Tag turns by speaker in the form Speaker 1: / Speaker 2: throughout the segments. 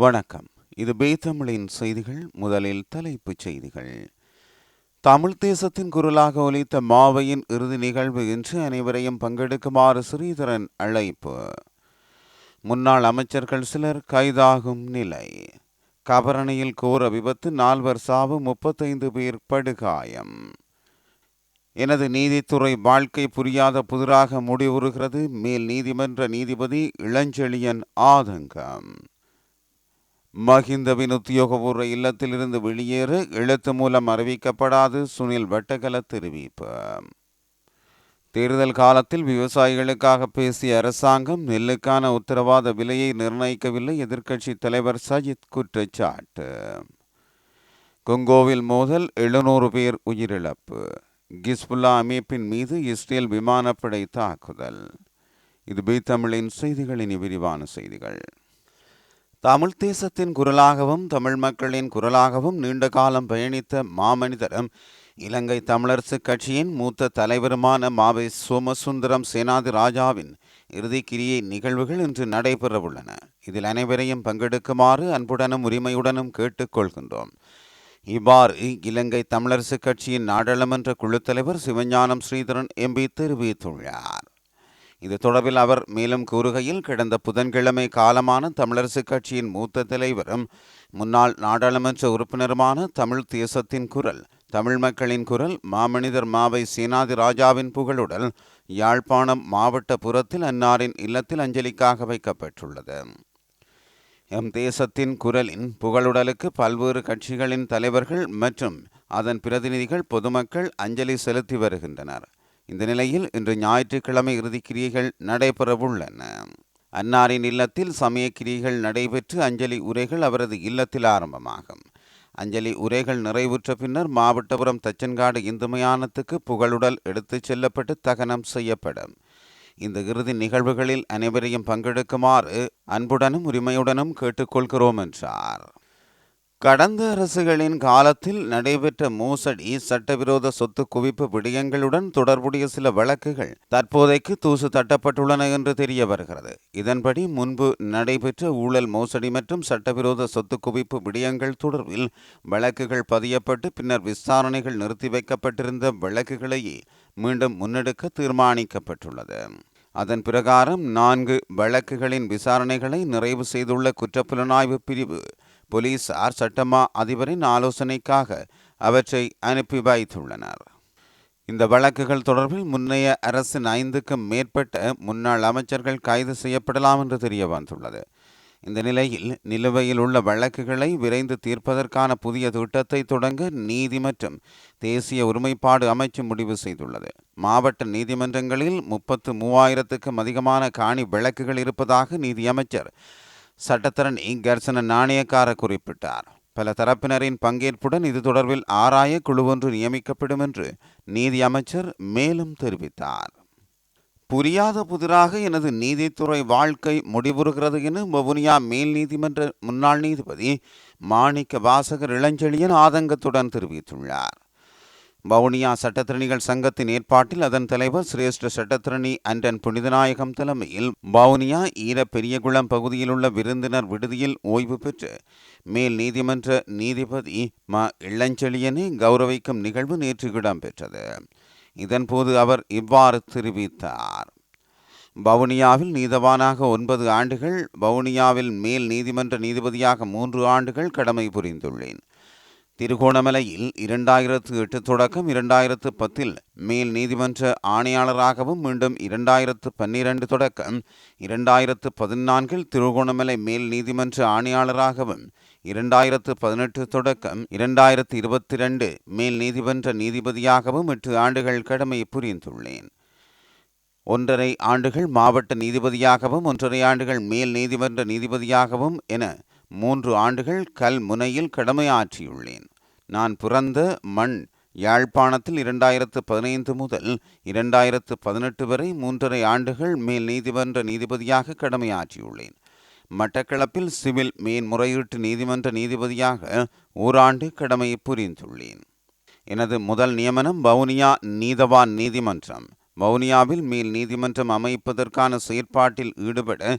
Speaker 1: வணக்கம். இது பேத்தமிழின் செய்திகள் முதலில் தலைப்புச் செய்திகள். தமிழ் தேசத்தின் குரலாக ஒலித்த மாவையின் இறுதி நிகழ்வு இன்று அனைவரையும் பங்கெடுக்குமாறு ஸ்ரீதரன் அழைப்பு. முன்னாள் அமைச்சர்கள் சிலர் கைதாகும் நிலை. கபரணியில் கோர விபத்து நால்வர் சாவு முப்பத்தைந்து பேர் படுகாயம். எனது நீதித்துறை வாழ்க்கை புரியாத புதிராக முடிவுறுகிறது. மேல் நீதிமன்ற நீதிபதி இளஞ்செழியன் ஆதங்கம். மஹிந்தவின் உத்தியோகபூர்வ இல்லத்திலிருந்து வெளியேறு எழுத்து மூலம் அறிவிக்கப்படாது சுனில் வட்டகல தெரிவிப்பு. தேர்தல் காலத்தில் விவசாயிகளுக்காக பேசிய அரசாங்கம் நெல்லுக்கான உத்தரவாத விலையை நிர்ணயிக்கவில்லை எதிர்க்கட்சி தலைவர் சஜித் குற்றச்சாட்டு. கொங்கோவில் மோதல் எழுநூறு பேர் உயிரிழப்பு. கிஸ்புல்லா அமைப்பின் மீது இஸ்ரேல் விமானப்படை தாக்குதல். இது பி தமிழின் செய்திகளின் விரிவான செய்திகள். தமிழ் தேசத்தின் குரலாகவும் தமிழ் மக்களின் குரலாகவும் நீண்ட காலம் பயணித்த மாமனிதரும் இலங்கை தமிழரசு கட்சியின் மூத்த தலைவருமான மாவை சோமசுந்தரம் சேனாதி ராஜாவின் இறுதிக்கிரியை நிகழ்வுகள் இன்று நடைபெறவுள்ளன. இதில் அனைவரையும் பங்கெடுக்குமாறு அன்புடனும் உரிமையுடனும் கேட்டுக்கொள்கின்றோம் இவ்வாறு இலங்கை தமிழரசு கட்சியின் நாடாளுமன்ற குழு தலைவர் சிவஞானம் ஸ்ரீதரன் எம்பி தெரிவித்துள்ளார். இது தொடர்பில் அவர் மேலும் கூறுகையில் கடந்த புதன்கிழமை காலமான தமிழரசுக் கட்சியின் மூத்த தலைவரும் முன்னாள் நாடாளுமன்ற உறுப்பினருமான தமிழ் தேசத்தின் குரல் தமிழ் மக்களின் குரல் மாமனிதர் மாவை சேனாதி ராஜாவின் புகழுடல் யாழ்ப்பாணம் மாவட்ட புறத்தில் அன்னாரின் இல்லத்தில் அஞ்சலிக்காக வைக்கப்பட்டுள்ளது. எம் தேசத்தின் குரலின் புகழுடலுக்கு பல்வேறு கட்சிகளின் தலைவர்கள் மற்றும் அதன் பிரதிநிதிகள் பொதுமக்கள் அஞ்சலி செலுத்தி வருகின்றனர். இந்த நிலையில் இன்று ஞாயிற்றுக்கிழமை இறுதிக்கிரியைகள் நடைபெறவுள்ளன. அன்னாரின் இல்லத்தில் சமய கிரியைகள் நடைபெற்று அஞ்சலி உரைகள் அவரது இல்லத்தில் ஆரம்பமாகும். அஞ்சலி உரைகள் நிறைவுற்ற பின்னர் மாவட்டபுரம் தச்சன்காடு இந்து மயானத்துக்கு புகழுடல் எடுத்துச் செல்லப்பட்டு தகனம் செய்யப்படும். இந்த இறுதி நிகழ்வுகளில் அனைவரையும் பங்கெடுக்குமாறு அன்புடனும் உரிமையுடனும் கேட்டுக்கொள்கிறோம் என்றார். கடந்த அரசுகளின் காலத்தில் நடைபெற்ற மோசடி சட்டவிரோத சொத்து குவிப்பு விடயங்களுடன் தொடர்புடைய சில வழக்குகள் தற்போதைக்கு தூசு தட்டப்பட்டுள்ளன என்று தெரிய வருகிறது. இதன்படி முன்பு நடைபெற்ற ஊழல் மோசடி மற்றும் சட்டவிரோத சொத்து குவிப்பு விடயங்கள் தொடர்பில் வழக்குகள் பதியப்பட்டு பின்னர் விசாரணைகள் நிறுத்தி வைக்கப்பட்டிருந்த வழக்குகளையே மீண்டும் முன்னெடுக்க தீர்மானிக்கப்பட்டுள்ளது. அதன் பிரகாரம் நான்கு வழக்குகளின் விசாரணைகளை நிறைவு செய்துள்ள குற்றப்புலனாய்வு பிரிவு போலீசார் சட்டமா அதிபரின் ஆலோசனைக்காக அவற்றை அனுப்பி வைத்துள்ளனர். இந்த வழக்குகள் தொடர்பில் முன்னைய அரசின் ஐந்துக்கும் மேற்பட்ட முன்னாள் அமைச்சர்கள் கைது செய்யப்படலாம் என்று தெரிய வந்துள்ளது. இந்த நிலையில் நிலுவையில் உள்ள வழக்குகளை விரைந்து தீர்ப்பதற்கான புதிய திட்டத்தை தொடங்க நீதி மற்றும் தேசிய ஒருமைப்பாடு அமைச்சு முடிவு செய்துள்ளது. மாவட்ட நீதிமன்றங்களில் முப்பத்து மூவாயிரத்துக்கும் அதிகமான காணி வழக்குகள் இருப்பதாக நீதியமைச்சர் சட்டத்தரணி கர்சன நாணயக்கார குறிப்பிட்டார். பல தரப்பினரின் பங்கேற்புடன் இது தொடர்பில் ஆராய குழுவொன்று நியமிக்கப்படும் என்று நீதி அமைச்சர் மேலும் தெரிவித்தார். புரியாத புதிராக எனது நீதித்துறை வாழ்க்கை முடிவுறுகிறது என வவுனியா மேல் நீதிமன்ற முன்னாள் நீதிபதி மாணிக்க வாசகர் இளஞ்செழியன் ஆதங்கத்துடன் தெரிவித்துள்ளார். வவுனியா சட்டத்திரணிகள் சங்கத்தின் ஏற்பாட்டில் அதன் தலைவர் சிரேஷ்ட சட்டத்திரணி அண்டன் புனிதநாயகம் தலைமையில் வவுனியா ஈர பெரியகுளம் பகுதியில் உள்ள விருந்தினர் விடுதியில் ஓய்வு பெற்று மேல் நீதிமன்ற நீதிபதி ம. இளஞ்செழியனை கௌரவிக்கும் நிகழ்வு நேற்று இடம்பெற்றது. இதன்போது அவர் இவ்வாறு தெரிவித்தார். வவுனியாவில் நீதவானாக ஒன்பது ஆண்டுகள் வவுனியாவில் மேல் நீதிமன்ற நீதிபதியாக மூன்று ஆண்டுகள் கடமை புரிந்துள்ளேன். திருகோணமலையில் இரண்டாயிரத்து எட்டு தொடக்கம் இரண்டாயிரத்து பத்தில் மேல் நீதிமன்ற ஆணையாளராகவும் மீண்டும் இரண்டாயிரத்து பன்னிரண்டு தொடக்கம் இரண்டாயிரத்து பதினான்கில் திருகோணமலை மேல் நீதிமன்ற ஆணையாளராகவும் இரண்டாயிரத்து பதினெட்டு தொடக்கம் இரண்டாயிரத்து இருபத்தி ரெண்டு மேல் நீதிமன்ற நீதிபதியாகவும் எட்டு ஆண்டுகள் கடமை புரிந்துள்ளேன். ஒன்றரை ஆண்டுகள் மாவட்ட நீதிபதியாகவும் ஒன்றரை ஆண்டுகள் மேல் நீதிமன்ற நீதிபதியாகவும் என மூன்று ஆண்டுகள் கல் முனையில் கடமையாற்றியுள்ளேன். நான் பிறந்த மண் யாழ்ப்பாணத்தில் இரண்டாயிரத்து பதினைந்து முதல் இரண்டாயிரத்து பதினெட்டு வரை மூன்றரை ஆண்டுகள் மேல் நீதிமன்ற நீதிபதியாக கடமையாற்றியுள்ளேன். மட்டக்களப்பில் சிவில் மேன்முறையீட்டு நீதிமன்ற நீதிபதியாக ஓராண்டு கடமை புரிந்துள்ளேன். எனது முதல் நியமனம் வவுனியா நீதவான் நீதிமன்றம். வவுனியாவில் மேல் நீதிமன்றம் அமைப்பதற்கான செயற்பாட்டில் ஈடுபட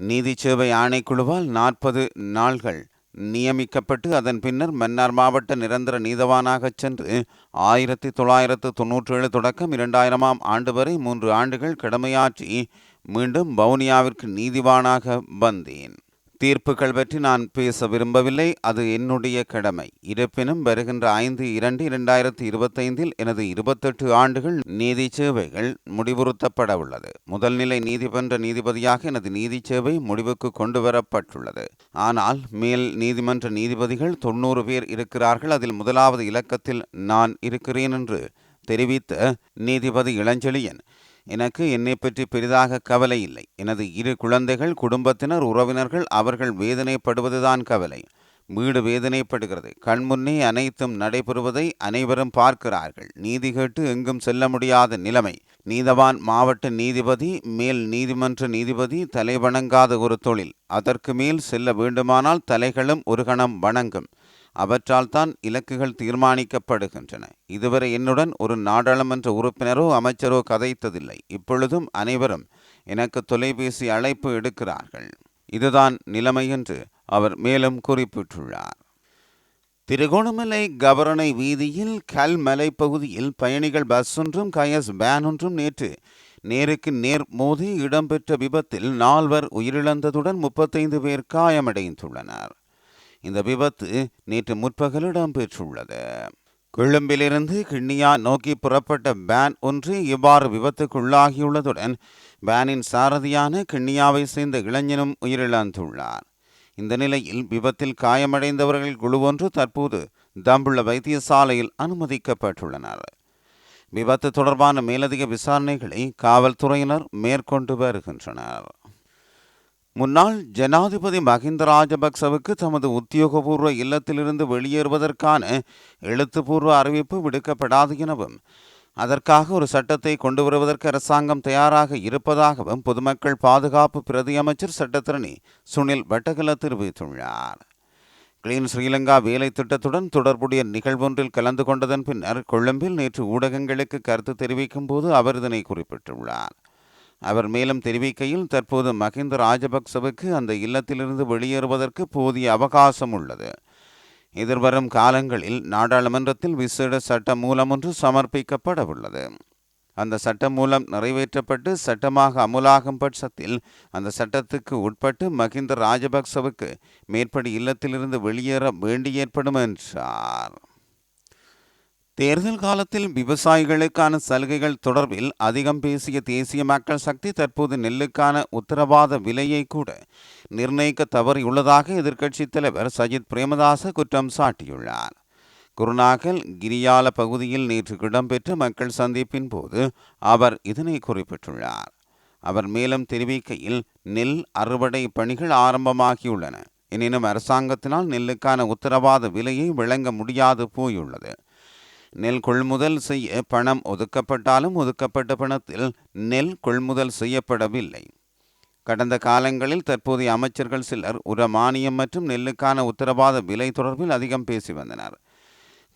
Speaker 1: நீதி சேவை ஆணைக்குழுவால் நாற்பது நாள்கள் நியமிக்கப்பட்டு அதன் பின்னர் மன்னார் மாவட்ட நிரந்தர நீதவானாகச் சென்று ஆயிரத்தி தொள்ளாயிரத்து தொன்னூற்றேழு தொடக்கம் இரண்டாயிரமாம் ஆண்டு வரை மூன்று ஆண்டுகள் கடமையாற்றி மீண்டும் வவுனியாவிற்கு நீதிவானாக வந்தேன். தீர்ப்புகள் பற்றி நான் பேச விரும்பவில்லை. அது என்னுடைய கடமை. இருப்பினும் வருகின்ற ஐந்து இரண்டு இரண்டாயிரத்தி இருபத்தைந்தில் எனது இருபத்தெட்டு ஆண்டுகள் நீதி சேவைகள் முடிவுறுத்தப்பட உள்ளது. முதல்நிலை நீதிமன்ற நீதிபதியாக எனது நீதி சேவை முடிவுக்கு கொண்டு வரப்பட்டுள்ளது. ஆனால் மேல் நீதிமன்ற நீதிபதிகள் தொண்ணூறு பேர் இருக்கிறார்கள். அதில் முதலாவது இலக்கத்தில் நான் இருக்கிறேன் என்று தெரிவித்த நீதிபதி இளஞ்செழியன் எனக்கு என்னை பற்றி பெரிதாக கவலை இல்லை. எனது இரு குழந்தைகள் குடும்பத்தினர் உறவினர்கள் அவர்கள் வேதனைப்படுவதுதான் கவலை. வீடு வேதனைப்படுகிறது. கண்முன்னே அனைத்தும் நடைபெறுவதை அனைவரும் பார்க்கிறார்கள். நீதி கேட்டு எங்கும் செல்ல முடியாத நிலைமை. நீதவான் மாவட்ட நீதிபதி மேல் நீதிமன்ற நீதிபதி தலை வணங்காத ஒரு தொழில். அதற்கு மேல் செல்ல வேண்டுமானால் தலைகளும் ஒரு கணம் வணங்கும். அவற்றால் தான் இலக்குகள் தீர்மானிக்கப்படுகின்றன. இதுவரை என்னுடன் ஒரு நாடாளுமன்ற உறுப்பினரோ அமைச்சரோ கதைத்ததில்லை. இப்பொழுதும் அனைவரும் எனக்கு தொலைபேசி அழைப்பு எடுக்கிறார்கள். இதுதான் நிலைமை என்று அவர் மேலும் குறிப்பிட்டுள்ளார். திருகோணமலை கவரணை வீதியில் கல்மலை பகுதியில் பயணிகள் பஸ் ஒன்றும் கயஸ் வேன் ஒன்றும் நேற்று நேருக்கு நேர் மோதி இடம்பெற்ற விபத்தில் நால்வர் உயிரிழந்ததுடன் முப்பத்தைந்து பேர் காயமடைந்துள்ளனர். இந்த விபத்து நேற்று முற்பகல் இடம்பெற்றுள்ளது கொழும்பிலிருந்து கிண்ணியா நோக்கி புறப்பட்ட வேன் ஒன்று இவ்வாறு விபத்துக்குள்ளாகியுள்ளதுடன் வேனின் சாரதியான கிண்ணியாவை சேர்ந்த இளைஞனும் உயிரிழந்துள்ளார். இந்த நிலையில் விபத்தில் காயமடைந்தவர்கள் குழு ஒன்று தற்போது தம்புள்ள வைத்தியசாலையில் அனுமதிக்கப்பட்டுள்ளனர். விபத்து தொடர்பான மேலதிக விசாரணைகளை காவல்துறையினர் மேற்கொண்டு வருகின்றனர். முன்னாள் ஜனாதிபதி மஹிந்த ராஜபக்சவுக்கு தமது உத்தியோகபூர்வ இல்லத்திலிருந்து வெளியேறுவதற்கான எழுத்துப்பூர்வ அறிவிப்பு விடுக்கப்படாது எனவும் அதற்காக ஒரு சட்டத்தை கொண்டு வருவதற்கு அரசாங்கம் தயாராக இருப்பதாகவும் பொதுமக்கள் பாதுகாப்பு பிரதி அமைச்சர் சட்டத்திரணி சுனில் வட்டகல தெரிவித்துள்ளார். கிளீன் ஸ்ரீலங்கா வேலை திட்டத்துடன் தொடர்புடைய நிகழ்வொன்றில் கலந்து கொண்டதன் பின்னர் கொழும்பில் நேற்று ஊடகங்களுக்கு கருத்து தெரிவிக்கும் போது அவர் இதனை குறிப்பிட்டுள்ளார். அவர் மேலும் தெரிவிக்கையில் தற்போது மஹிந்த ராஜபக்சவுக்கு அந்த இல்லத்திலிருந்து வெளியேறுவதற்கு போதிய அவகாசம் உள்ளது. எதிர்வரும் காலங்களில் நாடாளுமன்றத்தில் விசேட சட்ட மூலம் ஒன்று சமர்ப்பிக்கப்பட உள்ளது அந்த சட்ட மூலம் நிறைவேற்றப்பட்டு சட்டமாக அமுலாகும் பட்சத்தில் அந்த சட்டத்துக்கு உட்பட்டு மஹிந்த ராஜபக்சவுக்கு மேற்படி இல்லத்திலிருந்து வெளியேற வேண்டி ஏற்படும் என்றார். தேர்தல் காலத்தில் விவசாயிகளுக்கான சலுகைகள் தொடர்பில் அதிகம் பேசிய தேசிய மக்கள் சக்தி தற்போது நெல்லுக்கான உத்தரவாத விலையை கூட நிர்ணயிக்க தவறியுள்ளதாக எதிர்க்கட்சித் தலைவர் சஜித் பிரேமதாச குற்றம் சாட்டியுள்ளார். குருநாகல் கிரியால பகுதியில் நேற்று இடம்பெற்ற மக்கள் சந்திப்பின் போது அவர் இதனை குறிப்பிட்டுள்ளார். அவர் மேலும் தெரிவிக்கையில் நெல் அறுவடை பணிகள் ஆரம்பமாகியுள்ளன. எனினும் அரசாங்கத்தினால் நெல்லுக்கான உத்தரவாத விலையை வழங்க முடியாது போயுள்ளது. நெல் கொள்முதல் செய்ய பணம் ஒதுக்கப்பட்டாலும் ஒதுக்கப்பட்ட பணத்தில் நெல் கொள்முதல் செய்யப்படவில்லை. கடந்த காலங்களில் தற்போதைய அமைச்சர்கள் சிலர் உர மானியம் மற்றும் நெல்லுக்கான உத்தரவாத விலை தொடர்பில் அதிகம் பேசி வந்தனர்.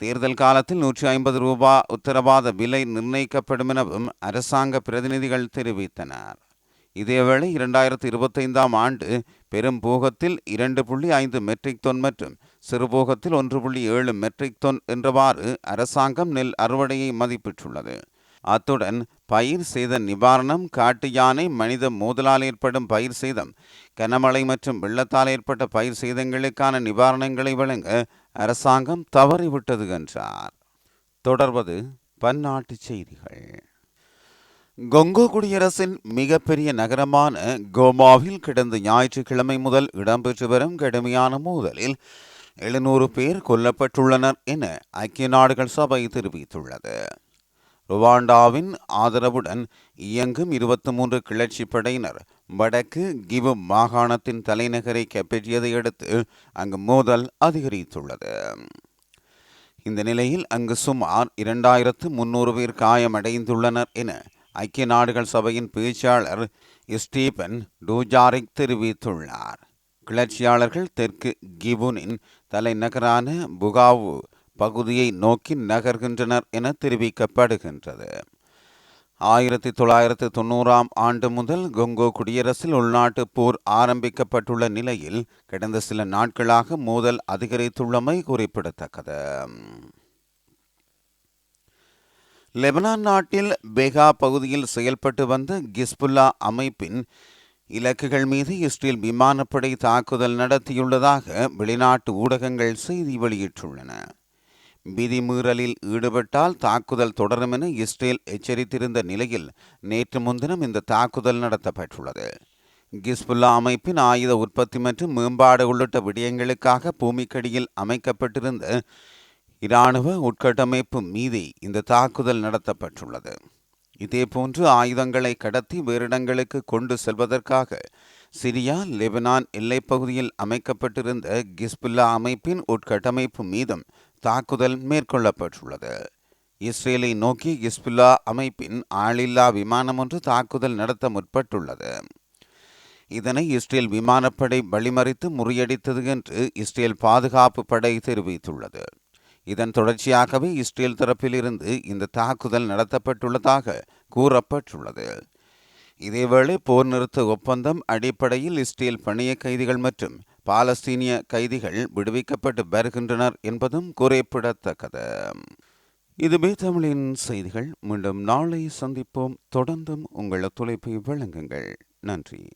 Speaker 1: தேர்தல் காலத்தில் நூற்றி ஐம்பது ரூபா உத்தரவாத விலை நிர்ணயிக்கப்படும் எனவும் அரசாங்க பிரதிநிதிகள் தெரிவித்தனர். இதேவேளை இரண்டாயிரத்தி இருபத்தைந்தாம் ஆண்டு பெரும் போகத்தில் இரண்டு புள்ளி ஐந்து மெட்ரிக் தொன் மற்றும் சிறுபோகத்தில் ஒன்று புள்ளி ஏழு மெட்ரிக் தொன் என்றவாறு அரசாங்கம் நெல் அறுவடையை மதிப்பிட்டுள்ளது. அத்துடன் பயிர் சேத நிவாரணம் காட்டு யானை மனித மோதலால் ஏற்படும் பயிர் சேதம் கனமழை மற்றும் வெள்ளத்தால் ஏற்பட்ட பயிர் சேதங்களுக்கான நிவாரணங்களை வழங்க அரசாங்கம் தவறிவிட்டது என்றார். தொடர்வது பன்னாட்டு செய்திகள். கொங்கோ குடியரசின் மிகப்பெரிய நகரமான கோமாவில் கடந்த ஞாயிற்றுக்கிழமை முதல் இடம்பெற்று வரும் கடுமையான மோதலில் எழுநூறு பேர் கொல்லப்பட்டுள்ளனர் என ஐக்கிய நாடுகள் சபை தெரிவித்துள்ளது. ருவாண்டாவின் ஆதரவுடன் இயங்கும் இருபத்தி மூன்று கிளர்ச்சி படையினர் வடக்கு கிவு மாகாணத்தின் தலைநகரை கைப்பற்றியதை அடுத்து அங்கு மோதல் அதிகரித்துள்ளது. இந்த நிலையில் அங்கு சுமார் இரண்டாயிரத்து முன்னூறு பேர் காயமடைந்துள்ளனர் என ஐக்கிய நாடுகள் சபையின் பேச்சாளர் ஸ்டீபன் டூஜாரிக் தெரிவித்துள்ளார். கிளர்ச்சியாளர்கள் தெற்கு கிபுனின் தலைநகரான புகாவு பகுதியை நோக்கி நகர்கின்றனர் என தெரிவிக்கப்படுகின்றது. ஆயிரத்தி தொள்ளாயிரத்து தொண்ணூறாம் ஆண்டு முதல் கொங்கோ குடியரசில் உள்நாட்டு போர் ஆரம்பிக்கப்பட்டுள்ள நிலையில் கடந்த சில நாட்களாக மோதல் அதிகரித்துள்ளமை குறிப்பிடத்தக்கது. லெபனான் நாட்டில் பெகா பகுதியில் செயல்பட்டு வந்த கிஸ்புல்லா அமைப்பின் இலக்குகள் மீது இஸ்ரேல் விமானப்படை தாக்குதல் நடத்தியுள்ளதாக வெளிநாட்டு ஊடகங்கள் செய்தி வெளியிட்டுள்ளன. விதிமீறலில் ஈடுபட்டால் தாக்குதல் தொடரும் என இஸ்ரேல் எச்சரித்திருந்த நிலையில் நேற்று முன்தினம் இந்த தாக்குதல் நடத்தப்பட்டுள்ளது. கிஸ்புல்லா அமைப்பின் ஆயுத உற்பத்தி மற்றும் மேம்பாடு உள்ளிட்ட விடயங்களுக்காக பூமிக்கடியில் அமைக்கப்பட்டிருந்த இராணுவ உட்கட்டமைப்பு மீது இந்த தாக்குதல் நடத்தப்பட்டுள்ளது. இதேபோன்று ஆயுதங்களை கடத்தி வேறிடங்களுக்கு கொண்டு செல்வதற்காக சிரியா லெபனான் எல்லைப்பகுதியில் அமைக்கப்பட்டிருந்த கிஸ்புல்லா அமைப்பின் உட்கட்டமைப்பு மீதும் தாக்குதல் மேற்கொள்ளப்பட்டுள்ளது. இஸ்ரேலை நோக்கி கிஸ்புல்லா அமைப்பின் ஆளில்லா விமானம் ஒன்று தாக்குதல் நடத்த முற்பட்டுள்ளது. இதனை இஸ்ரேல் விமானப்படை வழிமறித்து முறியடித்தது என்று இஸ்ரேல் பாதுகாப்பு படை தெரிவித்துள்ளது. இதன் தொடர்ச்சியாகவே இஸ்ரேல் தரப்பிலிருந்து இந்த தாக்குதல் நடத்தப்பட்டுள்ளதாக கூறப்பட்டுள்ளது. இதேவேளை போர் நிறுத்த ஒப்பந்தம் அடிப்படையில் இஸ்ரேல் பணிய கைதிகள் மற்றும் பாலஸ்தீனிய கைதிகள் விடுவிக்கப்பட்டு வருகின்றனர் என்பதும் குறிப்பிடத்தக்கது. இதுவே தமிழின் செய்திகள். மீண்டும் நாளை சந்திப்போம். தொடர்ந்தும் உங்கள் ஒத்துழைப்பை வழங்குங்கள். நன்றி.